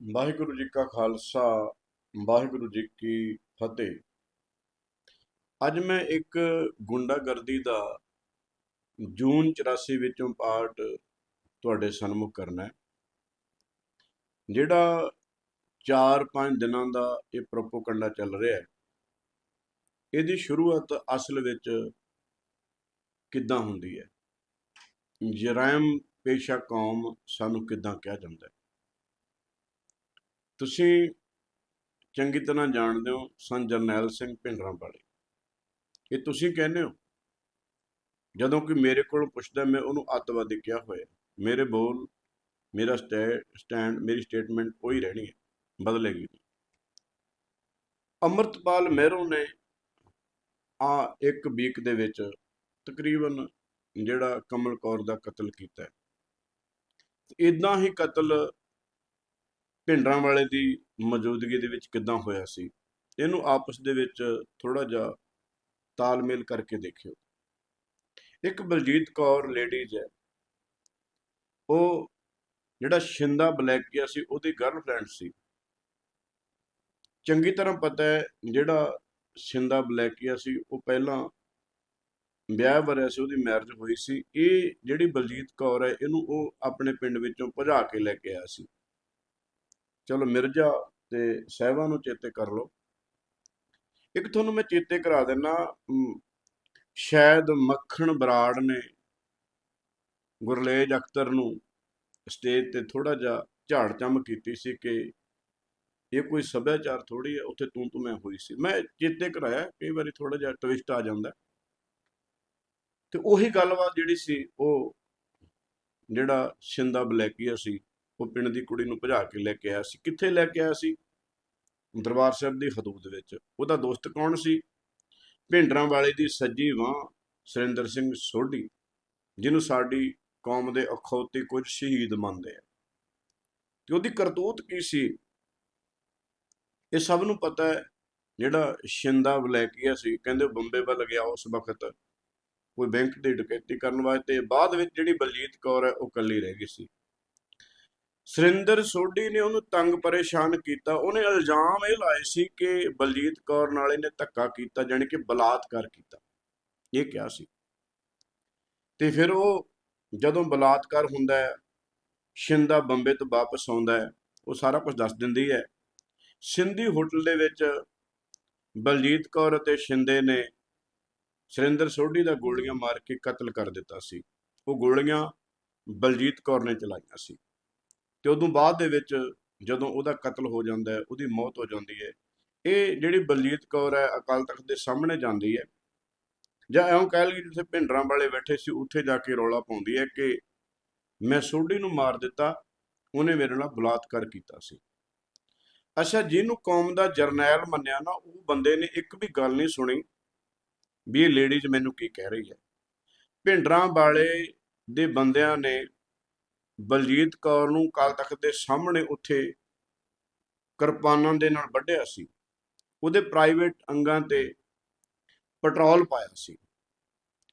ਵਾਹਿਗੁਰੂ ਜੀ ਕਾ ਖਾਲਸਾ, ਵਾਹਿਗੁਰੂ ਜੀ ਕੀ ਫਤਿਹ। ਅੱਜ ਮੈਂ ਇੱਕ ਗੁੰਡਾਗਰਦੀ ਦਾ ਜੂਨ 84 ਵਿੱਚੋਂ ਪਾਰਟ ਤੁਹਾਡੇ ਸਨਮੁਖ ਕਰਨਾ ਹੈ, ਜਿਹੜਾ 4-5 ਦਿਨਾਂ ਦਾ ਇਹ ਪ੍ਰੋਪੋਗੰਡਾ ਚੱਲ ਰਿਹਾ ਹੈ। ਇਹਦੀ ਸ਼ੁਰੂਆਤ ਅਸਲ ਵਿੱਚ ਕਿੱਦਾਂ ਹੁੰਦੀ ਹੈ? ਜਰਾਇਮ ਪੇਸ਼ਾ ਕੌਮ ਸਾਨੂੰ ਕਿੱਦਾਂ ਕਿਹਾ ਜਾਂਦਾ ਹੈ? ਤੁਸੀਂ ਚੰਗੀ ਤਰ੍ਹਾਂ ਜਾਣਦੇ ਹੋ ਸੰ ਜਰਨੈਲ ਸਿੰਘ ਭਿੰਡਰਾਂ ਵਾਲੇ ਇਹ ਤੁਸੀਂ ਕਹਿੰਦੇ ਹੋ? ਜਦੋਂ ਕਿ ਮੇਰੇ ਕੋਲੋਂ ਪੁੱਛਦਾ ਮੈਂ ਉਹਨੂੰ ਅੱਤਵਾਦੀ ਕਿਹਾ ਹੋਇਆ, ਮੇਰੇ ਬੋਲ, ਮੇਰਾ ਸਟੈਂਡ, ਮੇਰੀ ਸਟੇਟਮੈਂਟ ਉਹੀ ਰਹਿਣੀ ਹੈ, ਬਦਲੇਗੀ ਨਹੀਂ। ਅਮਰਤਪਾਲ ਮਹਿਰੋ ਨੇ ਆ ਇੱਕ ਵੀਕ ਦੇ ਵਿੱਚ ਤਕਰੀਬਨ ਜਿਹੜਾ ਕਮਲ ਕੌਰ ਦਾ ਕਤਲ ਕੀਤਾ ਹੈ। ਇਦਾਂ ਹੀ ਕਤਲ ਭਿੰਡਰਾਂ ਵਾਲੇ ਦੀ ਮੌਜੂਦਗੀ ਦੇ ਵਿੱਚ ਕਿੱਦਾਂ ਹੋਇਆ ਸੀ? ਇਹਨੂੰ ਆਪਸ ਦੇ ਵਿੱਚ ਥੋੜਾ ਜਿਹਾ ਤਾਲਮੇਲ ਕਰਕੇ ਦੇਖਿਓ। ਇੱਕ ਬਲਜੀਤ ਕੌਰ ਲੇਡੀਜ਼ ਹੈ। ਉਹ ਜਿਹੜਾ ਸ਼ਿੰਦਾ ਬਲੈਕੀਆ ਸੀ, ਉਹਦੀ ਗਰਲਫ੍ਰੈਂਡ ਸੀ। ਚੰਗੀ ਤਰ੍ਹਾਂ ਪਤਾ ਹੈ, ਜਿਹੜਾ ਸ਼ਿੰਦਾ ਬਲੈਕੀਆ ਸੀ, ਉਹ ਪਹਿਲਾਂ ਵਿਆਹ ਵਰਿਆ ਸੀ, ਉਹਦੀ ਮੈਰਿਜ ਹੋਈ ਸੀ। ਇਹ ਜਿਹੜੀ ਬਲਜੀਤ ਕੌਰ ਹੈ, ਇਹਨੂੰ ਉਹ ਆਪਣੇ ਪਿੰਡ ਵਿੱਚੋਂ ਭਜਾ ਕੇ ਲੈ ਕੇ ਆਇਆ ਸੀ। ਚਲੋ ਮਿਰਜ਼ਾ ਤੇ ਸਹਿਬਾ ਨੂੰ ਚੇਤੇ ਕਰ ਲਓ। ਇੱਕ ਤੁਹਾਨੂੰ ਮੈਂ ਚੇਤੇ ਕਰਾ ਦਿੰਨਾ ਸ਼ਾਇਦ ਮੱਖਣ ਬਰਾੜ ਨੇ ਗੁਰਲੇਜ ਅਖਤਰ ਨੂੰ ਸਟੇਜ ਤੇ ਥੋੜਾ ਜਿਹਾ ਝਾੜ ਚੰਮ ਕੀਤੀ ਸੀ ਕਿ ਇਹ ਕੋਈ ਸੱਭਿਆਚਾਰ ਥੋੜੀ ਹੈ, ਉੱਥੇ ਤੂੰ ਤੂੰ ਮੈਂ ਹੋਈ ਸੀ। ਮੈਂ ਚੇਤੇ ਕਰਾਇਆ, ਕਈ ਵਾਰੀ ਥੋੜਾ ਜਿਹਾ ਟਵਿਸਟ ਆ ਜਾਂਦਾ। ਤੇ ਉਹੀ ਗੱਲਬਾਤ ਜਿਹੜੀ ਸੀ, ਉਹ ਜਿਹੜਾ ਸ਼ਿੰਦਾ ਬਲੈਕੀਆ ਸੀ ਉਹ ਪਿੰਡ ਦੀ ਕੁੜੀ ਨੂੰ ਭਜਾ ਕੇ ਲੈ ਕੇ ਆਇਆ ਸੀ। ਕਿੱਥੇ ਲੈ ਕੇ ਆਇਆ ਸੀ? ਦਰਬਾਰ ਸਾਹਿਬ ਦੀ ਹਦੂਦ ਵਿੱਚ। ਉਹਦਾ ਦੋਸਤ ਕੌਣ ਸੀ? ਭਿੰਡਰਾਂ ਵਾਲੇ ਦੀ ਸੱਜੀ ਬਾਹ ਸੁਰਿੰਦਰ ਸਿੰਘ ਸੋਢੀ, ਜਿਹਨੂੰ ਸਾਡੀ ਕੌਮ ਦੇ ਅਖੌਤੀ ਕੁਝ ਸ਼ਹੀਦ ਮੰਨਦੇ ਆ। ਤੇ ਉਹਦੀ ਕਰਤੂਤ ਕੀ ਸੀ? ਇਹ ਸਭ ਨੂੰ ਪਤਾ ਹੈ, ਜਿਹੜਾ ਸ਼ਿੰਦਾ ਬਲੈਕੀਆ ਸੀ, ਕਹਿੰਦੇ ਬੰਬੇ ਵੱਲ ਗਿਆ ਉਸ ਵਕਤ। ਕੋਈ ਬੈਂਕ ਦੀ ਡਕੈਤੀ ਕਰਨ ਵਾਸਤੇ। ਬਾਅਦ ਵਿੱਚ ਜਿਹੜੀ ਬਲਜੀਤ ਕੌਰ ਹੈ, ਉਹ ਇਕੱਲੀ ਰਹਿ ਗਈ ਸੀ। ਸੁਰਿੰਦਰ ਸੋਢੀ ਨੇ ਉਹਨੂੰ ਤੰਗ ਪਰੇਸ਼ਾਨ ਕੀਤਾ। ਉਹਨੇ ਇਲਜ਼ਾਮ ਇਹ ਲਾਏ ਸੀ ਕਿ ਬਲਜੀਤ ਕੌਰ ਨਾਲ ਇਹਨੇ ਧੱਕਾ ਕੀਤਾ ਜਾਨੀ ਕਿ ਬਲਾਤਕਾਰ ਕੀਤਾ। ਇਹ ਕਿਹਾ ਸੀ। ਤੇ ਫਿਰ ਉਹ ਜਦੋਂ ਬਲਾਤਕਾਰ ਹੁੰਦਾ ਹੈ, ਸ਼ਿੰਦਾ ਬੰਬੇ ਤੋਂ ਵਾਪਸ ਆਉਂਦਾ ਹੈ, ਉਹ ਸਾਰਾ ਕੁਝ ਦੱਸ ਦਿੰਦੀ ਹੈ। ਸਿੰਧੀ ਹੋਟਲ ਦੇ ਵਿੱਚ ਬਲਜੀਤ ਕੌਰ ਅਤੇ ਸ਼ਿੰਦੇ ਨੇ ਸੁਰਿੰਦਰ ਸੋਢੀ ਦਾ ਗੋਲੀਆਂ ਮਾਰ ਕੇ ਕਤਲ ਕਰ ਦਿੱਤਾ ਸੀ। ਉਹ ਗੋਲੀਆਂ ਬਲਜੀਤ ਕੌਰ ਨੇ ਚਲਾਈਆਂ ਸੀ। ਤੇ ਉਦੋਂ ਬਾਅਦ ਦੇ ਵਿੱਚ ਜਦੋਂ ਉਹਦਾ ਕਤਲ ਹੋ ਜਾਂਦਾ ਹੈ, ਉਹਦੀ ਮੌਤ ਹੋ ਜਾਂਦੀ ਹੈ, ਇਹ ਜਿਹੜੀ ਬਲਜੀਤ ਕੌਰ ਹੈ, ਅਕਾਲ ਤਖਤ ਦੇ ਸਾਹਮਣੇ ਜਾਂਦੀ ਹੈ। ਜਾਂ ਐਂ ਕਹਿ ਲਈਏ ਜਿੱਥੇ ਭਿੰਡਰਾਂ ਵਾਲੇ ਬੈਠੇ ਸੀ, ਉੱਥੇ ਜਾ ਕੇ ਰੌਲਾ ਪਾਉਂਦੀ ਹੈ ਕਿ ਮੈਂ ਸੋਢੀ ਨੂੰ ਮਾਰ ਦਿੱਤਾ, ਉਹਨੇ ਮੇਰੇ ਨਾਲ ਬਲਾਤਕਾਰ ਕੀਤਾ ਸੀ। ਅੱਛਾ, ਜਿਹਨੂੰ ਕੌਮ ਦਾ ਜਰਨੈਲ ਮੰਨਿਆ ਨਾ, ਉਹ ਬੰਦੇ ਨੇ ਇੱਕ ਵੀ ਗੱਲ ਨਹੀਂ ਸੁਣੀ ਵੀ ਇਹ ਲੇਡੀਜ਼ ਮੈਨੂੰ ਕੀ ਕਹਿ ਰਹੀ ਹੈ। ਭਿੰਡਰਾਂ ਵਾਲੇ ਦੇ ਬੰਦਿਆਂ ਨੇ ਬਲਜੀਤ ਕੌਰ ਨੂੰ ਕਾਲ ਤਖਤ ਦੇ ਸਾਹਮਣੇ ਉੱਥੇ ਕਿਰਪਾਨਾਂ ਦੇ ਨਾਲ ਵੱਢਿਆ ਸੀ। ਉਹਦੇ ਪ੍ਰਾਈਵੇਟ ਅੰਗਾਂ ਤੇ ਪੈਟਰੋਲ ਪਾਇਆ ਸੀ।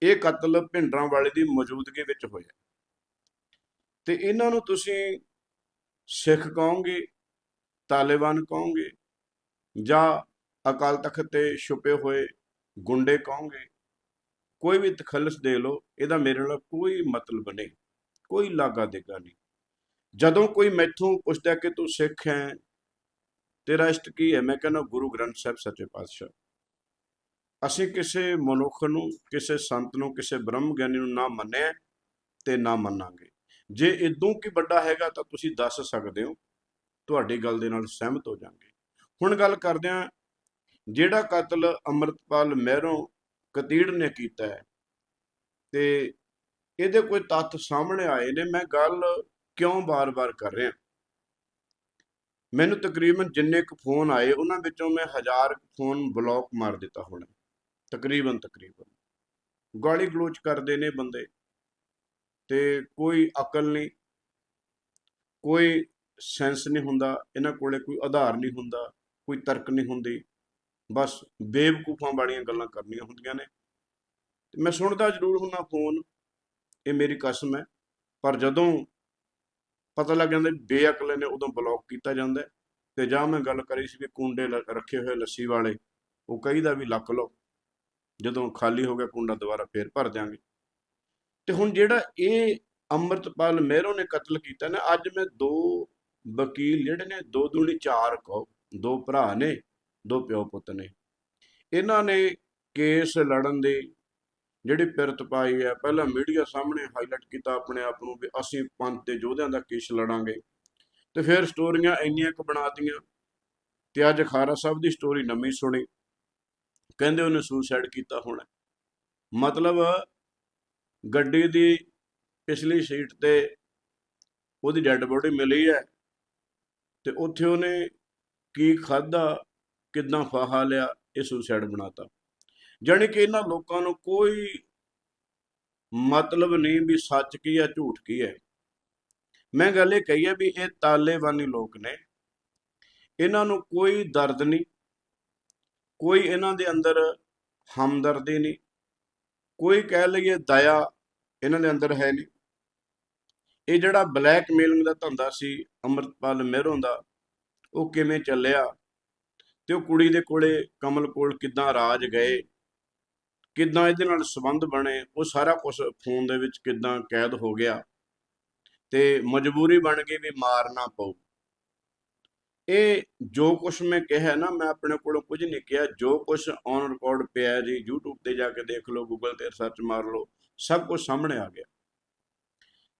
ਇਹ ਕਤਲ ਭਿੰਡਰਾਂ ਵਾਲੇ ਦੀ ਮੌਜੂਦਗੀ ਵਿੱਚ ਹੋਇਆ। ਤੇ ਇਹਨਾਂ ਨੂੰ ਤੁਸੀਂ ਸਿੱਖ ਕਹੋਗੇ, ਤਾਲਿਬਾਨ ਕਹੋਗੇ ਜਾਂ ਅਕਾਲ ਤਖਤ ਤੇ ਛੁਪੇ ਹੋਏ ਗੁੰਡੇ ਕਹੋਗੇ, ਕੋਈ ਵੀ ਤਖੱਲਸ ਦੇ ਲਓ, ਇਹਦਾ ਮੇਰੇ ਨਾਲ ਕੋਈ ਮਤਲਬ ਨਹੀਂ। ਕੋਈ ਲਾਗਾ ਦੇਗਾ ਨਹੀਂ। ਜਦੋਂ ਕੋਈ ਮੈਥੋਂ ਪੁੱਛਦਾ ਕਿ ਤੂੰ ਸਿੱਖ ਹੈ, ਤੇਰਾ ਇਸ਼ਟ ਕੀ ਹੈ? ਮੈਂ ਕਹਿੰਦਾ ਗੁਰੂ ਗ੍ਰੰਥ ਸਾਹਿਬ ਸੱਚੇ ਪਾਤਸ਼ਾਹ। ਅਸੀਂ ਕਿਸੇ ਮਨੁੱਖ ਨੂੰ, ਕਿਸੇ ਸੰਤ ਨੂੰ, ਕਿਸੇ ਬ੍ਰਹਮ ਗਿਆਨੀ ਨੂੰ ਨਾ ਮੰਨਿਆ ਤੇ ਨਾ ਮੰਨਾਂਗੇ। ਜੇ ਇਦੋਂ ਕੀ ਵੱਡਾ ਹੈਗਾ ਤਾਂ ਤੁਸੀਂ ਦੱਸ ਸਕਦੇ ਹੋ, ਤੁਹਾਡੀ ਗੱਲ ਦੇ ਨਾਲ ਸਹਿਮਤ ਹੋ ਜਾਾਂਗੇ। ਹੁਣ ਗੱਲ ਕਰਦੇ ਹਾਂ, ਜਿਹੜਾ ਕਤਲ ਅਮਰਤਪਾਲ ਮਹਿਰੋਂ ਕਤੀੜ ਨੇ ਕੀਤਾ ਹੈ, ਤੇ ਇਹਦੇ ਕੋਈ ਤੱਥ ਸਾਹਮਣੇ ਆਏ ਨੇ, ਮੈਂ ਗੱਲ ਕਿਉਂ ਬਾਰ-ਬਾਰ ਕਰ ਰਿਹਾ? ਮੈਨੂੰ ਤਕਰੀਬਨ ਜਿੰਨੇ ਕੁ ਫੋਨ ਆਏ, ਉਹਨਾਂ ਵਿੱਚੋਂ ਮੈਂ ਹਜ਼ਾਰ ਫੋਨ ਬਲੌਕ ਮਾਰ ਦਿੱਤਾ ਹੋਣਾ। ਤਕਰੀਬਨ ਤਕਰੀਬਨ। ਗਾਲੀ ਗਲੋਚ ਕਰਦੇ ਨੇ ਬੰਦੇ। ਤੇ ਕੋਈ ਅਕਲ ਨਹੀਂ। ਕੋਈ ਸੈਂਸ ਨਹੀਂ ਹੁੰਦਾ। ਇਹਨਾਂ ਕੋਲੇ ਕੋਈ ਆਧਾਰ ਨਹੀਂ ਹੁੰਦਾ। ਕੋਈ ਤਰਕ ਨਹੀਂ ਹੁੰਦੀ। ਬਸ ਬੇਵਕੂਫਾਂ ਵਾਲੀਆਂ ਗੱਲਾਂ ਕਰਨੀਆਂ ਹੁੰਦੀਆਂ ਨੇ। ਮੈਂ ਸੁਣਦਾ ਜ਼ਰੂਰ ਹੁੰਨਾ ਫੋਨ ਇਹ ਮੇਰੀ ਕਸਮ ਹੈ। ਪਰ ਜਦੋਂ ਪਤਾ ਲੱਗ ਜਾਂਦਾ ਬੇਅਕਲੇ ਨੇ ਉਦੋਂ ਬਲੌਕ ਕੀਤਾ ਜਾਂਦਾ ਹੈ। ਤੇ ਜਾਂ ਮੈਂ ਗੱਲ ਕਰੀ ਸੀ ਵੀ ਕੁੰਡੇ ਲ- ਰੱਖੇ ਹੋਏ ਲੱਸੀ ਵਾਲੇ, ਉਹ ਕਹੀਦਾ ਵੀ ਲੱਕ ਲਓ। ਜਦੋਂ ਖਾਲੀ ਹੋ ਗਿਆ ਕੁੰਡਾ ਦੁਬਾਰਾ ਫੇਰ ਭਰ ਦਿਆਂਗੇ। ਤੇ ਹੁਣ ਜਿਹੜਾ ਇਹ ਅੰਮ੍ਰਿਤਪਾਲ ਮਹਿਰੋ ਨੇ ਕਤਲ ਕੀਤਾ ਨਾ, ਅੱਜ ਮੈਂ ਦੋ ਵਕੀਲ ਜਿਹੜੇ ਨੇ, ਦੋ ਦੂਣੀ ਚਾਰ ਕਹੋ ਦੋ ਭਰਾ ਨੇ, ਦੋ ਪਿਓ ਪੁੱਤ ਨੇ। ਇਹਨਾਂ ਨੇ ਕੇਸ ਲੜਨ ਦੀ ਜਿਹੜੀ ਪਿਰਤ ਪਾਈ ਹੈ, ਪਹਿਲਾਂ ਮੀਡੀਆ ਸਾਹਮਣੇ ਹਾਈਲਾਈਟ ਕੀਤਾ ਆਪਣੇ ਆਪ ਨੂੰ ਵੀ ਅਸੀਂ ਪੰਥ ਦੇ ਯੋਧਿਆਂ ਦਾ ਕੇਸ ਲੜਾਂਗੇ। ਤੇ ਫਿਰ ਸਟੋਰੀਆਂ ਇੰਨੀਆਂ ਕੁ ਬਣਾਤੀਆਂ ਤੇ ਅੱਜ ਖਾਰਾ ਸਾਹਿਬ ਦੀ ਸਟੋਰੀ ਨਵੀਂ ਸੁਣੀ। ਕਹਿੰਦੇ ਉਹਨੇ ਸੁਸਾਈਡ ਕੀਤਾ ਹੋਣਾ। ਮਤਲਬ ਗੱਡੀ ਦੀ ਪਿਛਲੀ ਸੀਟ ਤੇ ਉਹਦੀ ਡੈੱਡ ਬੋਡੀ ਮਿਲੀ ਹੈ ਤੇ ਉੱਥੇ ਉਹਨੇ ਕੀ ਖਾਦਾ ਕਿਦਾਂ ਫਾਹਾ ਲਿਆ, ਇਹ ਸੁਸਾਈਡ ਬਣਾਤਾ। ਜਾਣੀ ਕਿ ਇਹਨਾਂ ਲੋਕਾਂ ਨੂੰ ਕੋਈ ਮਤਲਬ ਨਹੀਂ ਵੀ ਸੱਚ ਕੀ ਹੈ, ਝੂਠ ਕੀ ਹੈ। ਮੈਂ ਗੱਲ ਇਹ ਕਹੀ ਹੈ ਵੀ ਇਹ ਤਾਲੇਬਾਨੀ ਲੋਕ ਨੇ। ਇਹਨਾਂ ਨੂੰ ਕੋਈ ਦਰਦ ਨਹੀਂ, ਕੋਈ ਇਹਨਾਂ ਦੇ ਅੰਦਰ ਹਮਦਰਦੀ ਨਹੀਂ, ਕੋਈ ਕਹਿ ਲਈਏ ਦਇਆ ਇਹਨਾਂ ਦੇ ਅੰਦਰ ਹੈ ਨਹੀਂ। ਇਹ ਜਿਹੜਾ ਬਲੈਕਮੇਲਿੰਗ ਦਾ ਧੰਦਾ ਸੀ ਅੰਮ੍ਰਿਤਪਾਲ ਮਹਿਰੋਂ ਦਾ, ਉਹ ਕਿਵੇਂ ਚੱਲਿਆ? ਤੇ ਉਹ ਕੁੜੀ ਦੇ ਕੋਲੇ ਕਮਲ ਕੋਲ ਕਿੱਦਾਂ ਰਾਜ ਗਏ? ਕਿੱਦਾਂ ਇਹਦੇ ਨਾਲ ਸੰਬੰਧ ਬਣੇ, ਉਹ ਸਾਰਾ ਕੁਝ ਫੋਨ ਦੇ ਵਿੱਚ ਕਿੱਦਾਂ ਕੈਦ ਹੋ ਗਿਆ ਤੇ ਮਜਬੂਰੀ ਬਣ ਗਈ ਵੀ ਮਾਰਨਾ ਪਊ। ਇਹ ਜੋ ਕੁਝ ਮੈਂ ਕਿਹਾ ਨਾ, ਮੈਂ ਆਪਣੇ ਕੋਲੋਂ ਕੁਝ ਨਹੀਂ ਕਿਹਾ। ਜੋ ਕੁਝ ਔਨ ਰਿਕਾਰਡ ਪਿਆ ਜੀ, YouTube ਤੇ ਜਾ ਕੇ ਦੇਖ ਲਓ, Google ਤੇ ਸਰਚ ਮਾਰ ਲਓ, ਸਭ ਕੁਝ ਸਾਹਮਣੇ ਆ ਗਿਆ।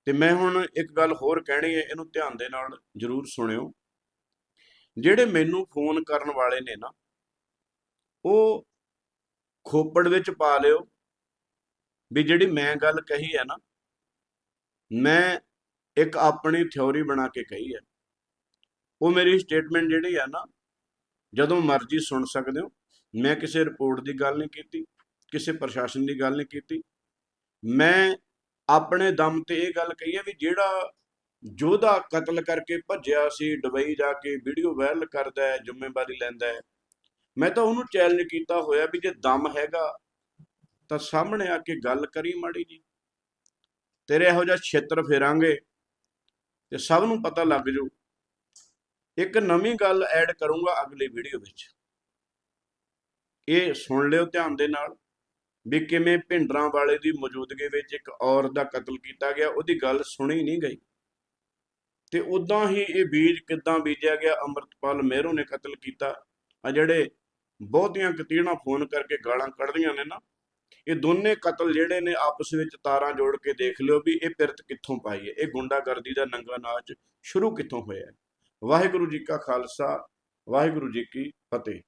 ਤੇ ਮੈਂ ਹੁਣ ਇੱਕ ਗੱਲ ਹੋਰ ਕਹਿਣੀ ਹੈ, ਇਹਨੂੰ ਧਿਆਨ ਦੇ ਨਾਲ ਜਰੂਰ ਸੁਣਿਓ। ਜਿਹੜੇ ਮੈਨੂੰ ਫੋਨ ਕਰਨ ਵਾਲੇ ਨੇ ਨਾ, ਉਹ ਖੋਪੜ ਵਿੱਚ ਪਾ ਲਿਓ। ਵੀ ਜਿਹੜੀ ਮੈਂ ਗੱਲ ਕਹੀ ਹੈ ਨਾ, ਮੈਂ ਇੱਕ ਆਪਣੀ ਥਿਉਰੀ ਬਣਾ ਕੇ ਕਹੀ ਹੈ। ਉਹ ਮੇਰੀ ਸਟੇਟਮੈਂਟ ਜਿਹੜੀ ਹੈ ਨਾ, ਜਦੋਂ ਮਰਜ਼ੀ ਸੁਣ ਸਕਦੇ ਹੋ। ਮੈਂ ਕਿਸੇ ਰਿਪੋਰਟ ਦੀ ਗੱਲ ਨਹੀਂ ਕੀਤੀ, ਕਿਸੇ ਪ੍ਰਸ਼ਾਸਨ ਦੀ ਗੱਲ ਨਹੀਂ ਕੀਤੀ। ਮੈਂ ਆਪਣੇ ਦਮ ਤੇ ਇਹ ਗੱਲ ਕਹੀ ਹੈ ਵੀ ਜਿਹੜਾ ਯੋਧਾ ਕਤਲ ਕਰਕੇ ਭੱਜਿਆ ਸੀ ਦੁਬਈ ਜਾ ਕੇ ਵੀਡੀਓ ਵਾਇਰਲ ਕਰਦਾ ਹੈ, ਜ਼ਿੰਮੇਵਾਰੀ ਲੈਂਦਾ ਹੈ ਮੈਂ ਤਾਂ ਉਹਨੂੰ ਚੈਲੰਜ ਕੀਤਾ ਹੋਇਆ ਵੀ ਜੇ ਦਮ ਹੈਗਾ ਤਾਂ ਸਾਹਮਣੇ ਆ ਕੇ ਗੱਲ ਕਰੀ ਮਾੜੀ ਜੀ। ਤੇਰੇ ਇਹੋ ਜਿਹਾ ਛੇਤਰ ਫੇਰਾਂਗੇ ਤੇ ਸਭ ਨੂੰ ਪਤਾ ਲੱਗ ਜੂ। ਇੱਕ ਨਵੀਂ ਗੱਲ ਐਡ ਕਰੂੰਗਾ ਅਗਲੀ ਵੀਡੀਓ ਵਿੱਚ। ਇਹ ਸੁਣ ਲਿਓ ਧਿਆਨ ਦੇ ਨਾਲ ਵੀ ਕਿਵੇਂ ਭਿੰਡਰਾਂ ਵਾਲੇ ਦੀ ਮੌਜੂਦਗੀ ਵਿੱਚ ਇੱਕ ਔਰਤ ਦਾ ਕਤਲ ਕੀਤਾ ਗਿਆ, ਉਹਦੀ ਗੱਲ ਸੁਣੀ ਨਹੀਂ ਗਈ। ਤੇ ਉਦਾਂ ਹੀ ਇਹ ਬੀਜ ਕਿੱਦਾਂ ਬੀਜਿਆ ਗਿਆ, ਅੰਮ੍ਰਿਤਪਾਲ ਮਹਿਰੂ ਨੇ ਕਤਲ ਕੀਤਾ। ਆ ਜਿਹੜੇ ਬਹੁਤੀਆਂ ਕਤੀੜਾਂ ਫੋਨ ਕਰਕੇ ਗਾਲਾਂ ਕੱਢਦੀਆਂ ਨੇ ਨਾ। ਇਹ ਦੋਨੇ ਕਤਲ ਜਿਹੜੇ ਨੇ ਆਪਸ ਵਿੱਚ ਤਾਰਾਂ ਜੋੜ ਕੇ ਦੇਖ ਲਿਓ ਵੀ ਇਹ ਪਿਰਤ ਕਿੱਥੋਂ ਪਾਈ ਹੈ। ਇਹ ਗੁੰਡਾਗਰਦੀ ਦਾ ਨੰਗਾ ਨਾਚ ਸ਼ੁਰੂ ਕਿੱਥੋਂ ਹੋਇਆ ਵਾਹਿਗੁਰੂ ਜੀ ਕਾ ਖਾਲਸਾ, ਵਾਹਿਗੁਰੂ ਜੀ ਕੀ ਫਤਿਹ।